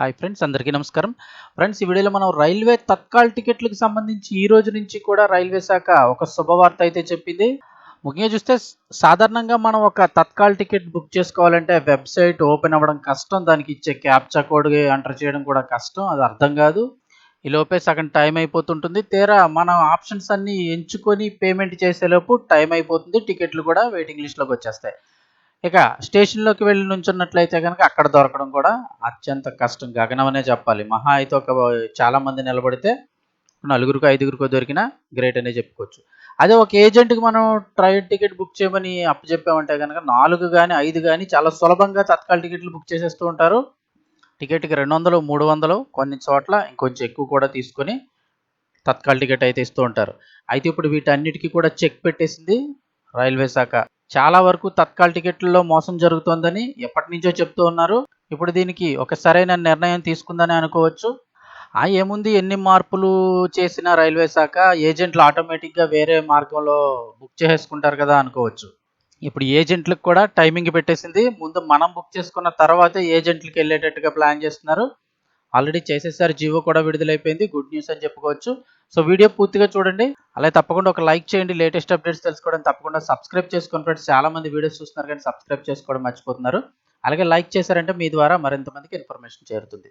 Hi friends అందరికీ నమస్కారం. Friends ఈ వీడియోలో మనం రైల్వే తత్కాల్ టికెట్లకు సంబంధించి ఈ రోజు నుంచి కూడా రైల్వే శాఖ ఒక శుభవార్త అయితే చెప్పింది. ముఖ్యంగా చూస్తే సాధారణంగా మనం ఒక తత్కాల్ టికెట్ బుక్ చేసుకోవాలంటే వెబ్సైట్ ఓపెన్ అవ్వడం కష్టం. దానికి ఇచ్చే క్యాప్చా కోడ్ ఎంటర్ చేయడం కూడా కష్టం. అది అర్థం కాదు. ఈ లోపే సగం టైం అయిపోతుంటుంది. తీరా మనం ఆప్షన్స్ అన్ని ఎంచుకొని పేమెంట్ చేసేలోపు టైం అయిపోతుంది. టికెట్లు కూడా వెయిటింగ్ లిస్ట్లోకి వచ్చేస్తాయి. ఇక స్టేషన్లోకి వెళ్ళి నుంచున్నట్లయితే కనుక అక్కడ దొరకడం కూడా అత్యంత కష్టం. గగనమనే చెప్పాలి. మహా అయితే ఒక చాలామంది నిలబడితే నలుగురికి ఐదుగురికో దొరికినా గ్రేట్ అనే చెప్పుకోవచ్చు. అదే ఒక ఏజెంట్కి మనం ట్రైన్ టికెట్ బుక్ చేయమని అప్పచెప్పామంటే కనుక నాలుగు కానీ ఐదు కానీ చాలా సులభంగా తత్కాల టికెట్లు బుక్ చేసేస్తూ ఉంటారు. టికెట్కి రెండు వందలు మూడు వందలు కొన్ని చోట్ల ఇంకొంచెం ఎక్కువ కూడా తీసుకొని తత్కాల టికెట్ అయితే ఇస్తూ ఉంటారు. అయితే ఇప్పుడు వీటన్నిటికీ కూడా చెక్ పెట్టేసింది రైల్వే శాఖ. చాలా వరకు తత్కాల్ టికెట్లలో మోసం జరుగుతోందని ఎప్పటి నుంచో చెప్తూ ఉన్నారు. ఇప్పుడు దీనికి ఒక సరైన నిర్ణయం తీసుకుందని అనుకోవచ్చు. ఆ ఏముంది? ఎన్ని మార్పులు చేసిన రైల్వే శాఖ ఏజెంట్లు ఆటోమేటిక్గా వేరే మార్గంలో బుక్ చేసుకుంటారు కదా అనుకోవచ్చు. ఇప్పుడు ఏజెంట్లకు కూడా టైమింగ్ పెట్టేసింది. ముందు మనం బుక్ చేసుకున్న తర్వాతే ఏజెంట్లకు వెళ్ళేటట్టుగా ప్లాన్ చేస్తున్నారు. ఆల్రెడీ చేసేసారు జీవో కూడా విడుదలైపోయింది. గుడ్ న్యూస్ అని చెప్పుకోవచ్చు. సో వీడియో పూర్తిగా చూడండి. అలాగే తప్పకుండా ఒక లైక్ చేయండి. లేటెస్ట్ అప్డేట్స్ తెలుసుకోవడం తప్పకుండా సబ్స్క్రైబ్ చేసుకోండి ఫ్రెండ్స్ చాలా మంది వీడియోస్ చూస్తున్నారు కానీ సబ్స్క్రైబ్ చేసుకోవడం మర్చిపోతున్నారు. అలాగే లైక్ చేశారంటే మీ ద్వారా మరింత మందికి ఇన్ఫర్మేషన్ చేరుతుంది.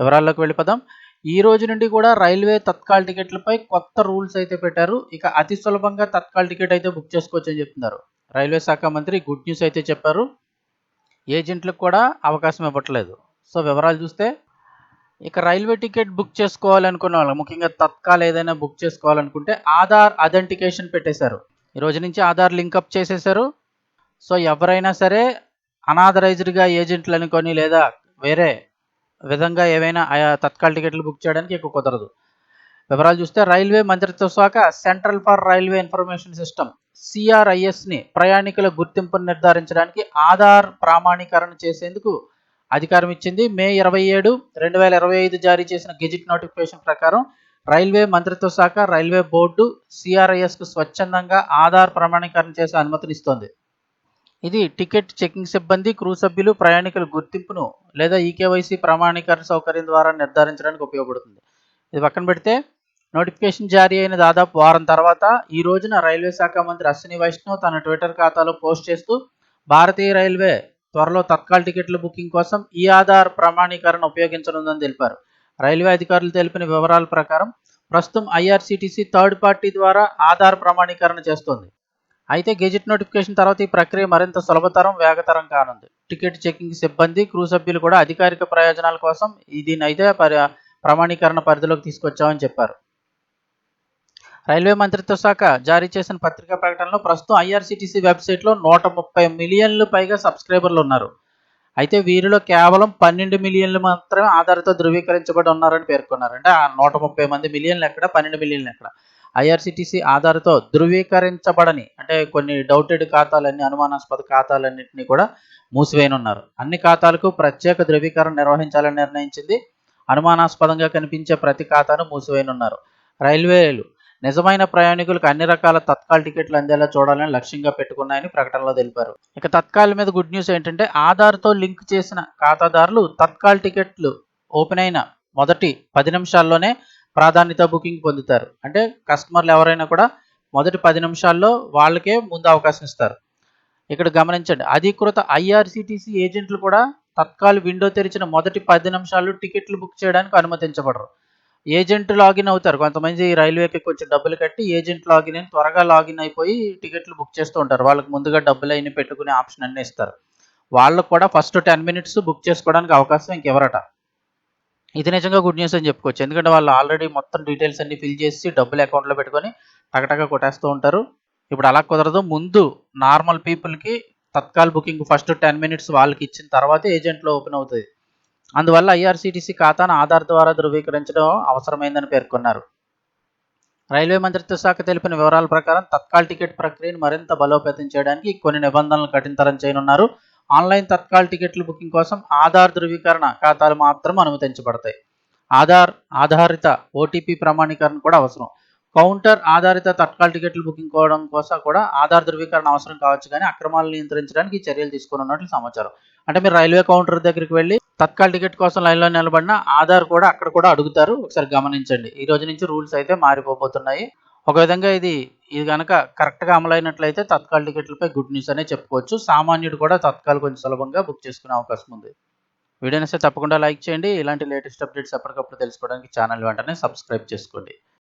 వివరాల్లోకి వెళ్ళిపోదాం. ఈ రోజు నుండి కూడా రైల్వే తత్కాల్ టికెట్లపై కొత్త రూల్స్ అయితే పెట్టారు. ఇక అతి సులభంగా తత్కాల్ టికెట్ అయితే బుక్ చేసుకోవచ్చు అని చెప్తున్నారు. రైల్వే శాఖ మంత్రి గుడ్ న్యూస్ అయితే చెప్పారు. ఏజెంట్లకు కూడా అవకాశం ఇవ్వట్లేదు. సో వివరాలు చూస్తే ఇక రైల్వే టికెట్ బుక్ చేసుకోవాలనుకున్న వాళ్ళు. ముఖ్యంగా తత్కాల్ ఏదైనా బుక్ చేసుకోవాలనుకుంటే ఆధార్ అథెంటికేషన్ పెట్టేశారు. ఈ రోజు నుంచి ఆధార్ లింకప్ చేసేశారు. సో ఎవరైనా సరే అనాథరైజ్డ్గా ఏజెంట్లు అనుకొని లేదా వేరే విధంగా ఏవైనా ఆయా తత్కాల్ టికెట్లు బుక్ చేయడానికి ఎక్కువ కుదరదు. వివరాలు చూస్తే రైల్వే మంత్రిత్వ శాఖ central for railway information system సిఆర్ఐఎస్ని ప్రయాణికుల గుర్తింపును నిర్ధారించడానికి ఆధార్ ప్రామాణీకరణ చేసేందుకు అధికారం ఇచ్చింది. మే ఇరవై ఏడు రెండు వేల ఇరవై ఐదు జారీ చేసిన గెజిట్ నోటిఫికేషన్ ప్రకారం రైల్వే మంత్రిత్వ శాఖ రైల్వే బోర్డు సిఆర్ఐఎస్కు స్వచ్ఛందంగా ఆధార్ ప్రమాణీకరణ చేసే అనుమతినిస్తోంది ఇది టికెట్ చెకింగ్ సిబ్బంది క్రూ సభ్యులు ప్రయాణికుల గుర్తింపును లేదా ఈకేవైసీ ప్రామాణీకరణ సౌకర్యం ద్వారా నిర్ధారించడానికి ఉపయోగపడుతుంది. ఇది పక్కన పెడితే నోటిఫికేషన్ జారీ అయిన దాదాపు వారం తర్వాత ఈ రోజున రైల్వే శాఖ మంత్రి అశ్విని వైష్ణవ్ తన ట్విట్టర్ ఖాతాలో పోస్ట్ చేస్తూ భారతీయ రైల్వే త్వరలో తత్కాల్ టికెట్ల బుకింగ్ కోసం ఈ ఆధార్ ప్రమాణీకరణ ఉపయోగించనుందని తెలిపారు. రైల్వే అధికారులు తెలిపిన వివరాల ప్రకారం ప్రస్తుతం ఐఆర్సీటీసీ థర్డ్ పార్టీ ద్వారా ఆధార్ ప్రమాణీకరణ చేస్తోంది. అయితే గెజిట్ నోటిఫికేషన్ తర్వాత ఈ ప్రక్రియ మరింత సులభతరం వేగతరం కానుంది. టికెట్ చెకింగ్ సిబ్బంది క్రూ సభ్యులు కూడా అధికారిక ప్రయోజనాల కోసం ఈ- అయితే ప్రమాణీకరణ పరిధిలోకి తీసుకొచ్చామని చెప్పారు. రైల్వే మంత్రిత్వ శాఖ జారీ చేసిన పత్రికా ప్రకటనలో ప్రస్తుతం ఐఆర్సీటీసీ వెబ్సైట్లో నూట ముప్పై మిలియన్లు పైగా సబ్స్క్రైబర్లు ఉన్నారు. అయితే వీరిలో కేవలం పన్నెండు మిలియన్లు మాత్రమే ఆధార్తో ధృవీకరించబడి ఉన్నారని పేర్కొన్నారు. అంటే ఆ నూట ముప్పై మంది మిలియన్లు ఎక్కడ? పన్నెండు మిలియన్లు ఎక్కడ? ఐఆర్సీటీసీ ఆధార్తో ధృవీకరించబడని అంటే కొన్ని డౌటెడ్ ఖాతాలన్నీ అనుమానాస్పద ఖాతాలన్నింటినీ కూడా మూసివేయనున్నారు. అన్ని ఖాతాలకు ప్రత్యేక ధృవీకరణ నిర్వహించాలని నిర్ణయించింది. అనుమానాస్పదంగా కనిపించే ప్రతి ఖాతాను మూసివేయనున్నారు. రైల్వేలు నిజమైన ప్రయాణికులకు అన్ని రకాల తత్కాల్ టికెట్లు అందేలా చూడాలని లక్ష్యంగా పెట్టుకున్నాయని ప్రకటనలో తెలిపారు. ఇక తత్కాల్ మీద గుడ్ న్యూస్ ఏంటంటే ఆధార్తో లింక్ చేసిన ఖాతాదారులు తత్కాల్ టికెట్లు ఓపెన్ అయిన మొదటి పది నిమిషాల్లోనే ప్రాధాన్యత బుకింగ్ పొందుతారు. అంటే కస్టమర్లు ఎవరైనా కూడా మొదటి పది నిమిషాల్లో వాళ్ళకే ముందు అవకాశం ఇస్తారు. ఇక్కడ గమనించండి అధికృత ఐఆర్సీటీసీ ఏజెంట్లు కూడా తత్కాల్ విండో తెరిచిన మొదటి పది నిమిషాల్లో టికెట్లు బుక్ చేయడానికి అనుమతించబడరు. ఏజెంట్ లాగిన్ అవుతారు. కొంతమంది రైల్వేకి కొంచెం డబ్బులు కట్టి ఏజెంట్ లాగిన్ అయిన త్వరగా లాగిన్ అయిపోయి టికెట్లు బుక్ చేస్తూ ఉంటారు. వాళ్ళకి ముందుగా డబ్బులు అయిన పెట్టుకునే ఆప్షన్ అన్నీ ఇస్తారు. వాళ్ళకు కూడా ఫస్ట్ టెన్ మినిట్స్ బుక్ చేసుకోవడానికి అవకాశం ఇంకెవరట? ఇది నిజంగా గుడ్ న్యూస్ అని చెప్పుకోవచ్చు. ఎందుకంటే వాళ్ళు ఆల్రెడీ మొత్తం డీటెయిల్స్ అన్ని ఫిల్ చేసి డబ్బులు అకౌంట్లో పెట్టుకొని టకటక కొట్టేస్తూ ఉంటారు. ఇప్పుడు అలా కుదరదు. ముందు నార్మల్ పీపుల్కి Tatkal booking first ten minutes వాళ్ళకి ఇచ్చిన తర్వాత ఏజెంట్లో ఓపెన్ అవుతుంది. అందువల్ల ఐఆర్సీటీసీ ఖాతాను ఆధార్ ద్వారా ధృవీకరించడం అవసరమైందని పేర్కొన్నారు. రైల్వే మంత్రిత్వ శాఖ తెలిపిన వివరాల ప్రకారం తత్కాల్ టికెట్ ప్రక్రియను మరింత బలోపేతం చేయడానికి కొన్ని నిబంధనలు కఠినతరం చేయనున్నారు. ఆన్లైన్ తత్కాల్ టికెట్ల బుకింగ్ కోసం ఆధార్ ధృవీకరణ ఖాతాలు మాత్రం అనుమతించబడతాయి. ఆధార్ ఆధారిత ఓటీపీ ప్రమాణీకరణ కూడా అవసరం. కౌంటర్ ఆధారిత తత్కాల్ టికెట్లు బుకింగ్ కోవడం కోసం కూడా ఆధార్ ధృవీకరణ అవసరం కావచ్చు కానీ అక్రమాలను నియంత్రించడానికి చర్యలు తీసుకున్నట్లు సమాచారం. అంటే మీరు రైల్వే కౌంటర్ దగ్గరికి వెళ్ళి తత్కాల్ టికెట్ కోసం లైన్లో నిలబడిన ఆధార్ కూడా అక్కడ కూడా అడుగుతారు. ఒకసారి గమనించండి. ఈ రోజు నుంచి రూల్స్ అయితే మారిపోబోతున్నాయి. ఒక విధంగా ఇది ఇది కనుక కరెక్ట్గా అమలైనట్లయితే తత్కాల్ టికెట్లపై గుడ్ న్యూస్ అనే చెప్పుకోవచ్చు. సామాన్యుడు కూడా తత్కాల్ కొంచెం సులభంగా బుక్ చేసుకునే అవకాశం ఉంది. వీడియోని తప్పకుండా లైక్ చేయండి. ఇలాంటి లేటెస్ట్ అప్డేట్స్ ఎప్పటికప్పుడు తెలుసుకోవడానికి ఛానల్ వెంటనే సబ్స్క్రైబ్ చేసుకోండి.